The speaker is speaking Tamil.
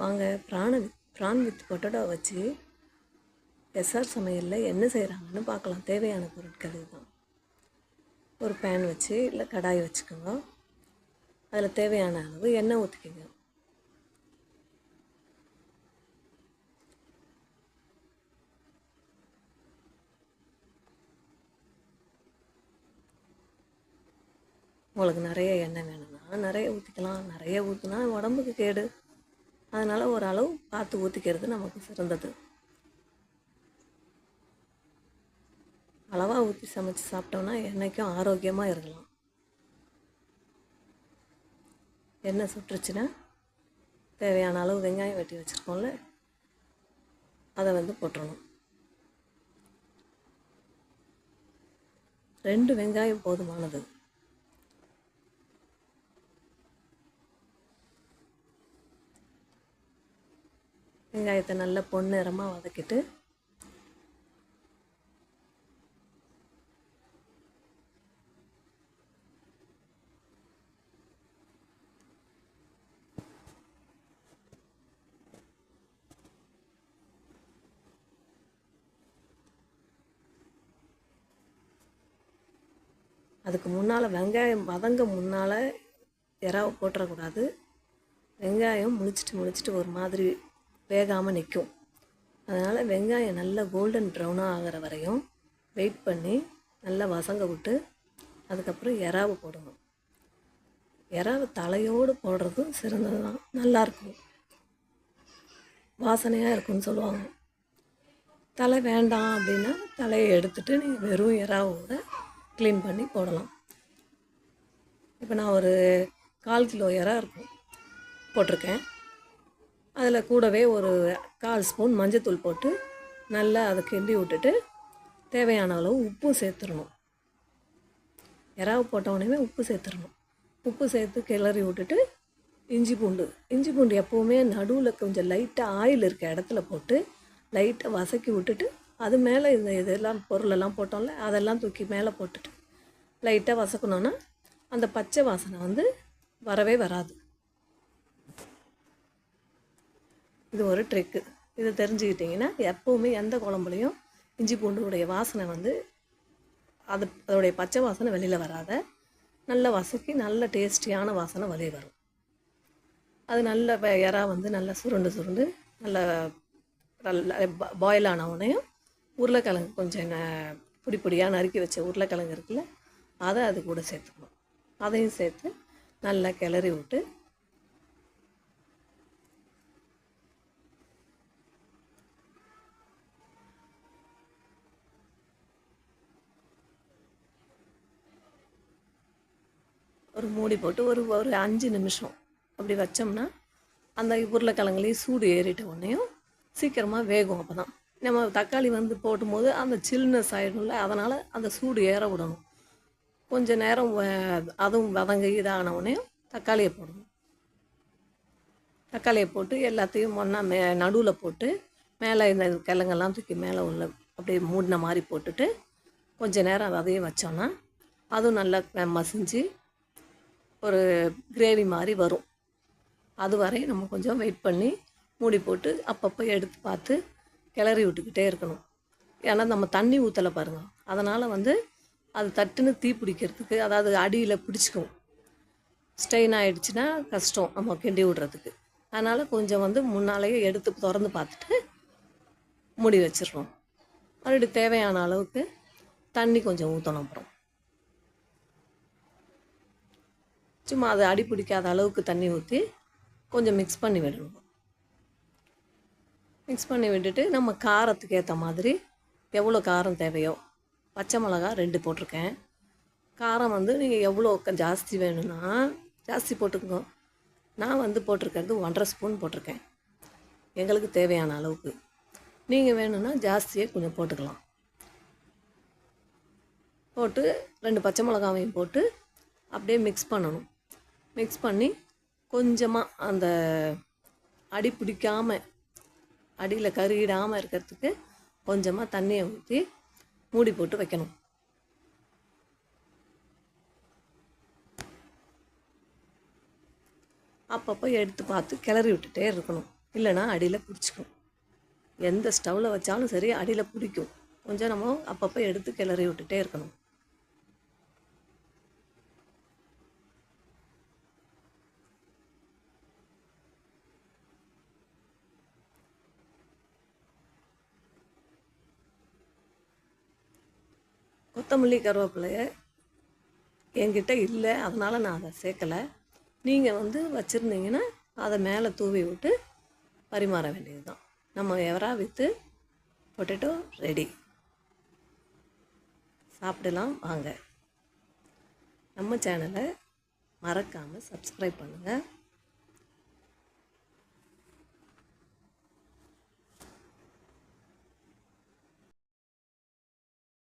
வாங்க பிராண பிரான் வித் பொட்டடோ வச்சு எஸ்ஆர் சமையலில் என்ன செய்கிறாங்கன்னு பார்க்கலாம். தேவையான பொருட்கள் இதுதான். ஒரு பேன் வச்சு இல்லை கடாய் வச்சுக்கோங்க. அதில் தேவையான அளவு எண்ணெய் ஊற்றிக்கோங்க உங்களுக்கு நிறைய எண்ணெய் வேணும்னா நிறைய ஊற்றிக்கலாம் நிறைய ஊற்றினா உடம்புக்கு கேடு. அதனால் ஓரளவு பார்த்து ஊற்றிக்கிறது நமக்கு சிறந்தது. அளவாக ஊற்றி சமைச்சு சாப்பிட்டோம்னா என்றைக்கும் ஆரோக்கியமாக இருக்கலாம். எண்ணெய் சுட்டுருச்சுன்னா தேவையான அளவு வெங்காயம் வெட்டி வச்சுருக்கோம்ல அதை வந்து போட்டுடணும் ரெண்டு வெங்காயம் போதுமானது. வெங்காயத்தை நல்லா பொன்னிறமாக வதக்கிட்டு அதுக்கு முன்னால் வெங்காயம் வதங்க முன்னால் இறாவை போட்டுறக்கூடாது. வெங்காயம் முழிச்சிட்டு முழிச்சிட்டு ஒரு மாதிரி வேகாமல் நிற்கும் அதனால் வெங்காயம் நல்லா கோல்டன் ப்ரௌனாக ஆகிற வரையும் வெயிட் பண்ணி நல்லா வசங்க விட்டு அதுக்கப்புறம் இறாவை போடணும். இறாவை தலையோடு போடுறதும் சிறந்தது தான் நல்லாயிருக்கும் வாசனையாக இருக்கும்னு சொல்லுவாங்க. தலை வேண்டாம் அப்படின்னா தலையை எடுத்துட்டு நீங்கள் வெறும் இறாவோட க்ளீன் பண்ணி போடலாம். இப்போ நான் ஒரு கால் கிலோ இறா இருக்கும் போட்டிருக்கேன். அதில் கூடவே ஒரு கால் ஸ்பூன் மஞ்சத்தூள் போட்டு நல்லா அதை கிண்டி விட்டுட்டு தேவையான அளவு உப்பும் சேர்த்துடணும். இறாவு போட்ட உடனே உப்பு சேர்த்துடணும். உப்பு சேர்த்து கிளறி விட்டுட்டு இஞ்சி பூண்டு. இஞ்சி பூண்டு எப்போவுமே நடுவில் கொஞ்சம் லைட்டாக ஆயில் இருக்க இடத்துல போட்டு லைட்டாக வசக்கி விட்டுட்டு அது மேலே இந்த இதெல்லாம் பொருளெல்லாம் போட்டோம்ல அதெல்லாம் தூக்கி மேலே போட்டுட்டு லைட்டாக வசக்கணுன்னா அந்த பச்சை வாசனை வந்து வரவே வராது. இது ஒரு ட்ரிக்கு இது தெரிஞ்சுக்கிட்டிங்கன்னா எப்போவுமே எந்த குழம்புலையும் இஞ்சி பூண்டுடைய வாசனை வந்து அது அதோடைய பச்சை வாசனை வெளியில் வராத நல்ல வசக்கி நல்ல டேஸ்டியான வாசனை வெளியே வரும். அது நல்ல இறா வந்து நல்லா சுருண்டு சுருண்டு நல்ல பாயில் ஆன உருளைக்கிழங்கு கொஞ்சம் ந- பொடி பொடியாக நறுக்கி வச்ச உருளைக்கிழங்கு இருக்குல்ல அதை அது கூட சேர்த்துக்கணும். அதையும் சேர்த்து நல்லா கிளறி விட்டு ஒரு மூடி போட்டு ஒரு ஒரு அஞ்சு நிமிஷம் அப்படி வச்சோம்னா அந்த உருளைக்கிழங்குலேயும் சூடு ஏறிட்ட உடனேயும் சீக்கிரமாக வேகும் அப்போ தான் நம்ம தக்காளி வந்து போடும்போது அந்த சில்னஸ் ஆகிடும்ல அதனால் அந்த சூடு ஏற விடணும். கொஞ்சம் நேரம் அதுவும் வதங்க இதான உடனேயும் தக்காளியை போடணும். தக்காளியை போட்டு எல்லாத்தையும் ஒன்றா மே நடுவில் போட்டு மேலே இந்த கிழங்கெல்லாம் தூக்கி மேலே உள்ள அப்படியே மூடின மாதிரி போட்டுட்டு கொஞ்சம் நேரம் அதையும் வச்சோன்னா அதுவும் நல்லா மசிஞ்சு ஒரு கிரேவி மாதிரி வரும். அது வரையும் நம்ம கொஞ்சம் வெயிட் பண்ணி மூடி போட்டு அப்பப்போ எடுத்து பார்த்து கிளறி விட்டுக்கிட்டே இருக்கணும். ஏன்னா நம்ம தண்ணி ஊற்றலை பாருங்க. அதனால் வந்து அது தட்டுன்னு தீ பிடிக்கிறதுக்கு அதாவது அடியில் பிடிச்சிக்கும். ஸ்டெயின் ஆகிடுச்சுன்னா கஷ்டம் நம்ம கிண்டி விடுறதுக்கு. அதனால் கொஞ்சம் வந்து முன்னாலேயே எடுத்து திறந்து பார்த்துட்டு மூடி வச்சிடுறோம் மறுபடியும் தேவையான அளவுக்கு தண்ணி கொஞ்சம் ஊற்றணும் அப்புறம். சும்மா அது அடி பிடிக்காத அளவுக்கு தண்ணி ஊற்றி கொஞ்சம் மிக்ஸ் பண்ணி விடணும் மிக்ஸ் பண்ணி விட்டுட்டு நம்ம காரத்துக்கு ஏற்ற மாதிரி எவ்வளோ காரம் தேவையோ பச்சை மிளகா ரெண்டு போட்டிருக்கேன். காரம் வந்து நீங்கள் எவ்வளோ க- ஜாஸ்தி வேணும்னா ஜாஸ்தி போட்டுக்கோங்க. நான் வந்து போட்டிருக்கிறது ஒன்றரை ஸ்பூன் போட்டிருக்கேன். எங்களுக்கு தேவையான அளவுக்கு. நீங்கள் வேணும்னா ஜாஸ்தியே கொஞ்சம் போட்டுக்கலாம். போட்டு ரெண்டு பச்சை மிளகாவையும் போட்டு அப்படியே மிக்ஸ் பண்ணணும். மிக்ஸ் பண்ணி கொஞ்சமாக அந்த அடி பிடிக்காமல் அடியில் கருகிடாமல் இருக்கிறதுக்கு கொஞ்சமாக தண்ணியை ஊற்றி மூடி போட்டு வைக்கணும். அப்பப்போ எடுத்து பார்த்து கிளறி விட்டுட்டே இருக்கணும். இல்லைன்னா அடியில் பிடிச்சிக்கும் எந்த ஸ்டவ்வில் வச்சாலும் சரி அடியில் பிடிக்கும். கொஞ்சம் நம்ம அப்பப்போ எடுத்து கிளறி விட்டுட்டே இருக்கணும். கொத்தமல்லி கருவேப்பிலையை என்கிட்ட இல்லை அதனால் நான் அதை சேர்க்கலை. நீங்கள் வந்து வச்சுருந்தீங்கன்னா அதை மேலே தூவி விட்டு பரிமாற வேண்டியது தான் நம்ம எவரா வித்து பொட்டேட்டோ ரெடி சாப்பிடலாம் வாங்க. நம்ம சேனலை மறக்காமல் சப்ஸ்கிரைப் பண்ணுங்கள்